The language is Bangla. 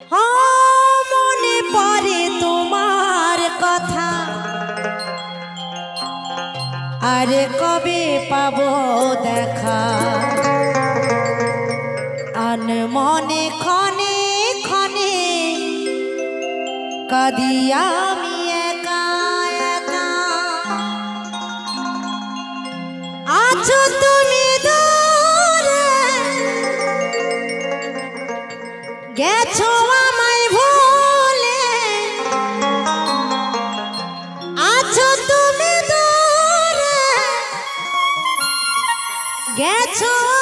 মনে পড়ে তোমার কথা আরে কবে পাবো দেখা আন মনে খনে খনে কাদিয়া আমি আছো তুমি দূরে গেছো ghetto. ghetto.